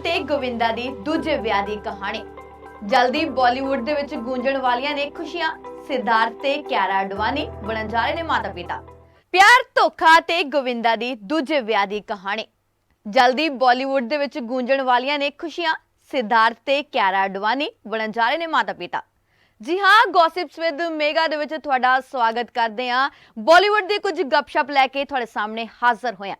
ਤੇ ਗੋਵਿੰਦਾ ਦੀ ਦੂਜੇ ਵਿਆਹ ਦੀ ਕਹਾਣੀ। ਜਲਦੀ ਬਾਲੀਵੁੱਡ ਦੇ ਵਿੱਚ ਗੂੰਜਣ ਵਾਲੀਆਂ ਨੇ ਖੁਸ਼ੀਆਂ ਸਿਧਾਰਥ ਤੇ ਕਿਆਰਾ ਅਡਵਾਨੀ ਬਣਨ ਜਾ ਰਹੇ ਨੇ ਮਾਤਾ ਪਿਤਾ ਪਿਆਰ, ਧੋਖਾ ਤੇ ਗੋਵਿੰਦਾ ਦੀ ਦੂਜੇ ਵਿਆਹ ਦੀ ਕਹਾਣੀ। ਜਲਦੀ ਬਾਲੀਵੁੱਡ ਦੇ ਵਿੱਚ ਗੂੰਜਣ ਵਾਲੀਆਂ ਨੇ ਖੁਸ਼ੀਆਂ ਸਿਧਾਰਥ ਤੇ ਕਿਆਰਾ ਅਡਵਾਨੀ ਬਣਨ ਜਾ ਰਹੇ ਨੇ ਮਾਤਾ ਪਿਤਾ ਜੀ ਹਾਂ ਗੌਸਿਪਸ ਵਿਦ ਮੇਗਾ ਦੇ ਵਿੱਚ ਤੁਹਾਡਾ ਸਵਾਗਤ ਕਰਦੇ ਹਾਂ। ਬਾਲੀਵੁੱਡ ਦੇ ਕੁਝ ਗੱਪਸ਼ਪ ਲੈ ਕੇ ਤੁਹਾਡੇ ਸਾਹਮਣੇ ਹਾਜ਼ਰ ਹੋਇਆ।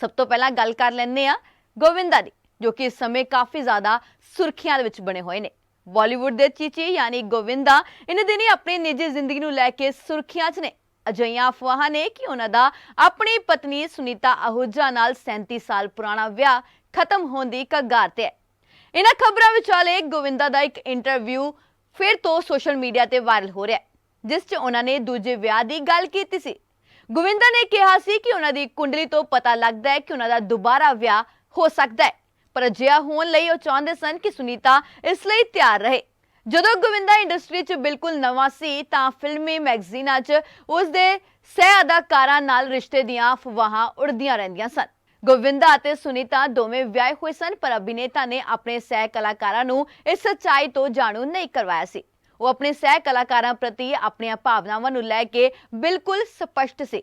ਸਭ ਤੋਂ ਪਹਿਲਾਂ ਗੱਲ ਕਰ ਲੈਂਦੇ ਹਾਂ ਗੋਵਿੰਦਾ ਦੀ। ਜੋ ਕਿ ਇਸ ਸਮੇਂ ਕਾਫੀ ਜ਼ਿਆਦਾ ਸੁਰਖੀਆਂ ਦੇ ਵਿੱਚ ਬਣੇ ਹੋਏ ਨੇ। ਬਾਲੀਵੁੱਡ ਦੇ ਚੀਚੀ ਯਾਨੀ ਗੋਵਿੰਦਾ ਇਹਨਾਂ ਦਿਨੀ ਆਪਣੀ ਨਿੱਜੀ ਜ਼ਿੰਦਗੀ ਨੂੰ ਲੈ ਕੇ ਸੁਰਖੀਆਂ 'ਚ ਨੇ। ਅਜਿਹੀਆਂ ਅਫਵਾਹਾਂ ਨੇ ਕਿ ਉਹਨਾਂ ਦਾ ਆਪਣੀ ਪਤਨੀ ਸੁਨੀਤਾ ਅਹੂਜਾ ਨਾਲ 37 ਸਾਲ ਪੁਰਾਣਾ ਵਿਆਹ ਖਤਮ ਹੋਣ ਦੀ ਕਗਾਰ ਤੇ ਹੈ। ਇਹਨਾਂ ਖਬਰਾਂ ਵਿਚਾਲੇ ਗੋਵਿੰਦਾ ਦਾ ਇੱਕ ਇੰਟਰਵਿਊ ਫਿਰ ਤੋਂ ਸੋਸ਼ਲ ਮੀਡੀਆ ਤੇ ਵਾਇਰਲ ਹੋ ਰਿਹਾ ਹੈ, ਜਿਸ 'ਚ ਉਹਨਾਂ ਨੇ ਦੂਜੇ ਵਿਆਹ ਦੀ ਗੱਲ ਕੀਤੀ ਸੀ। ਗੋਵਿੰਦਾ ਨੇ ਕਿਹਾ ਸੀ ਕਿ ਉਹਨਾਂ ਦੀ ਕੁੰਡਲੀ ਤੋਂ ਪਤਾ ਲੱਗਦਾ ਹੈ ਕਿ ਉਹਨਾਂ ਦਾ ਦੁਬਾਰਾ ਵਿਆਹ ਹੋ ਸਕਦਾ ਹੈ। ਪਰ ਅਜਿਹਾ ਹੋਣ ਲਈ ਉਹ ਚਾਹੁੰਦੇ ਸਨ ਕਿ ਸੁਨੀਤਾ ਇਸ ਲਈ ਤਿਆਰ ਰਹੇ। ਜਦੋਂ ਗੋਵਿੰਦਾ ਇੰਡਸਟਰੀ 'ਚ ਬਿਲਕੁਲ ਨਵਾਂ ਸੀ, ਤਾਂ ਫਿਲਮੀ ਮੈਗਜ਼ੀਨਾਂ 'ਚ ਉਸ ਦੇ ਸਹਿ ਅਦਾਕਾਰਾਂ ਨਾਲ ਰਿਸ਼ਤੇ ਦੀਆਂ ਅਫਵਾਹਾਂ ਉੜਦੀਆਂ ਰਹਿੰਦੀਆਂ ਸਨ। ਗੋਵਿੰਦਾ ਅਤੇ ਸੁਨੀਤਾ ਦੋਵੇਂ ਵਿਆਹੇ ਹੋਏ ਸਨ, ਪਰ ਅਭਿਨੇਤਾ ਨੇ ਆਪਣੇ ਸਹਿ ਕਲਾਕਾਰਾਂ ਨੂੰ ਇਸ ਸੱਚਾਈ ਤੋਂ ਜਾਣੂ ਨਹੀਂ ਕਰਵਾਇਆ ਸੀ। ਉਹ ਆਪਣੇ ਸਹਿ ਕਲਾਕਾਰਾਂ ਪ੍ਰਤੀ ਆਪਣੀਆਂ ਭਾਵਨਾਵਾਂ ਨੂੰ ਲੈ ਕੇ ਬਿਲਕੁਲ ਸਪਸ਼ਟ ਸੀ।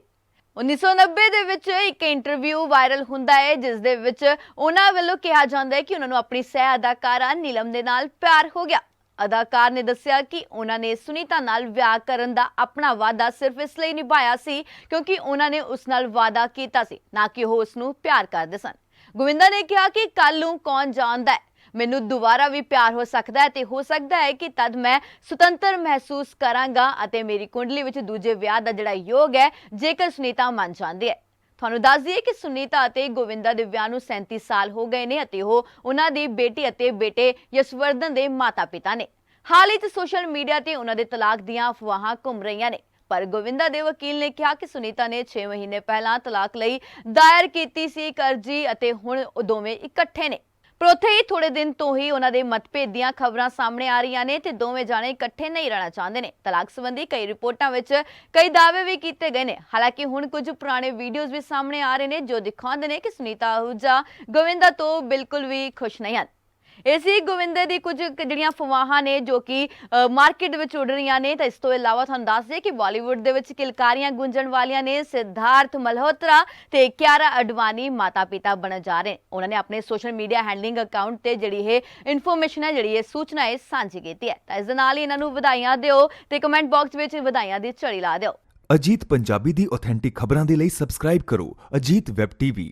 1990 ਦੇ ਵਿੱਚ ਇੱਕ ਇੰਟਰਵਿਊ ਵਾਇਰਲ ਹੁੰਦਾ ਹੈ, ਜਿਸ ਦੇ ਵਿੱਚ ਉਹਨਾਂ ਵੱਲੋਂ ਕਿਹਾ ਜਾਂਦਾ ਹੈ ਕਿ ਉਹਨਾਂ ਨੂੰ ਆਪਣੀ ਸਹਿ ਅਦਾਕਾਰਾ ਨੀਲਮ ਦੇ ਨਾਲ ਪਿਆਰ ਹੋ ਗਿਆ। ਅਦਾਕਾਰ ਨੇ ਦੱਸਿਆ ਕਿ ਉਹਨਾਂ ਨੇ ਸੁਨੀਤਾ ਨਾਲ ਵਿਆਹ ਕਰਨ ਦਾ ਆਪਣਾ ਵਾਅਦਾ ਸਿਰਫ ਇਸ ਲਈ ਨਿਭਾਇਆ ਸੀ ਕਿਉਂਕਿ ਉਹਨਾਂ ਨੇ ਉਸ ਨਾਲ ਵਾਅਦਾ ਕੀਤਾ ਸੀ, ਨਾ ਕਿ ਉਹ ਉਸ ਨੂੰ ਪਿਆਰ ਕਰਦੇ ਸਨ। ਗੋਵਿੰਦਾ ਨੇ ਕਿਹਾ ਕਿ ਕੱਲ ਨੂੰ ਕੌਣ ਜਾਣਦਾ ਹੈ? ਮੈਨੂੰ ਦੁਬਾਰਾ ਵੀ ਪਿਆਰ ਹੋ ਸਕਦਾ ਹੈ ਤੇ ਹੋ ਸਕਦਾ ਹੈ ਕਿ ਤਦ ਮੈਂ ਸੁਤੰਤਰ ਮਹਿਸੂਸ ਕਰਾਂਗਾ ਅਤੇ ਮੇਰੀ ਕੁੰਡਲੀ ਵਿੱਚ ਦੂਜੇ ਵਿਆਹ ਦਾ ਜਿਹੜਾ ਯੋਗ ਹੈ, ਜੇਕਰ ਸੁਨੀਤਾ ਮੰਨ ਜਾਂਦੀ ਹੈ। ਤੁਹਾਨੂੰ ਦੱਸ ਦਈਏ ਕਿ ਸੁਨੀਤਾ ਅਤੇ ਗੋਵਿੰਦਾ ਦੇ ਵਿਆਹ ਨੂੰ 37 ਸਾਲ ਹੋ ਗਏ ਨੇ ਅਤੇ ਉਹ ਉਹਨਾਂ ਦੀ ਬੇਟੀ ਅਤੇ ਬੇਟੇ ਯਸ਼ਵਰਧਨ ਦੇ ਮਾਤਾ-ਪਿਤਾ ਨੇ। ਹਾਲ ਹੀ 'ਚ ਸੋਸ਼ਲ ਮੀਡੀਆ ਤੇ ਉਹਨਾਂ ਦੇ ਤਲਾਕ ਦੀਆਂ ਅਫਵਾਹਾਂ ਘੁੰਮ ਰਹੀਆਂ ਨੇ। ਪਰ ਗੋਵਿੰਦਾ ਦੇ ਵਕੀਲ ਨੇ ਕਿਹਾ ਕਿ ਸੁਨੀਤਾ ਨੇ 6 ਮਹੀਨੇ ਪਹਿਲਾਂ ਤਲਾਕ ਲਈ ਦਾਇਰ ਕੀਤੀ ਸੀ ਕਰਜ਼ੀ ਅਤੇ ਹੁਣ ਉਹ ਦੋਵੇਂ ਇਕੱਠੇ ਨੇ। ਪਰ ਉੱਥੇ ਹੀ ਥੋੜੇ ਦਿਨ ਤੋਂ ਹੀ ਉਹਨਾਂ ਦੇ ਮਤਭੇਦ ਦੀਆਂ ਖਬਰਾਂ ਸਾਹਮਣੇ ਆ ਰਹੀਆਂ ਨੇ ਤੇ ਦੋਵੇਂ ਜਾਣੇ ਇਕੱਠੇ ਨਹੀਂ ਰਹਿਣਾ ਚਾਹੁੰਦੇ ਨੇ। ਤਲਾਕ ਸੰਬੰਧੀ ਕਈ ਰਿਪੋਰਟਾਂ ਵਿੱਚ ਕਈ ਦਾਅਵੇ ਵੀ ਕੀਤੇ ਗਏ ਨੇ। ਹਾਲਾਂਕਿ ਹੁਣ ਕੁਝ ਪੁਰਾਣੇ ਵੀਡੀਓਜ਼ ਵੀ ਸਾਹਮਣੇ ਆ ਰਹੇ ਨੇ ਜੋ ਦਿਖਾਉਂਦੇ ਨੇ ਕਿ ਸੁਨੀਤਾ ਅਹੂਜਾ ਗੋਵਿੰਦਾ ਤੋਂ ਬਿਲਕੁਲ ਵੀ ਖੁਸ਼ ਨਹੀਂ ਹਨ। ਇਸੇ ਗੋਵਿੰਦੇ ਦੀ ਕੁਝ ਜਿਹੜੀਆਂ ਫਵਾਹਾਂ ਨੇ ਜੋ ਕਿ ਮਾਰਕੀਟ ਵਿੱਚ ਉੱਡ ਰਹੀਆਂ ਨੇ। ਤਾਂ ਇਸ ਤੋਂ ਇਲਾਵਾ ਤੁਹਾਨੂੰ ਦੱਸ ਦਈਏ ਕਿ ਬਾਲੀਵੁੱਡ ਦੇ ਵਿੱਚ ਕਿਲਕਾਰੀਆਂ ਗੁੰਜਣ ਵਾਲੀਆਂ ਨੇ ਸਿਧਾਰਥ ਮਲਹੋਤਰਾ ਤੇ ਕਿਆਰਾ ਅਡਵਾਨੀ ਮਾਤਾ-ਪਿਤਾ ਬਣ ਜਾ ਰਹੇ। ਉਹਨਾਂ ਨੇ ਆਪਣੇ ਸੋਸ਼ਲ ਮੀਡੀਆ ਹੈਂਡਲਿੰਗ ਅਕਾਊਂਟ ਤੇ ਜਿਹੜੀ ਇਹ ਇਨਫੋਰਮੇਸ਼ਨ ਹੈ, ਜਿਹੜੀ ਇਹ ਸੂਚਨਾ ਹੈ ਸਾਂਝੀ ਕੀਤੀ ਹੈ। ਤਾਂ ਇਸ ਦੇ ਨਾਲ ਹੀ ਇਹਨਾਂ ਨੂੰ ਵਧਾਈਆਂ ਦਿਓ ਤੇ ਕਮੈਂਟ ਬਾਕਸ ਵਿੱਚ ਵਧਾਈਆਂ ਦੀ ਝੜੀ ਲਾ ਦਿਓ। ਅਜੀਤ ਪੰਜਾਬੀ ਦੀ ਆਥੈਂਟਿਕ ਖਬਰਾਂ ਦੇ ਲਈ ਸਬਸਕ੍ਰਾਈਬ ਕਰੋ। Ajit web TV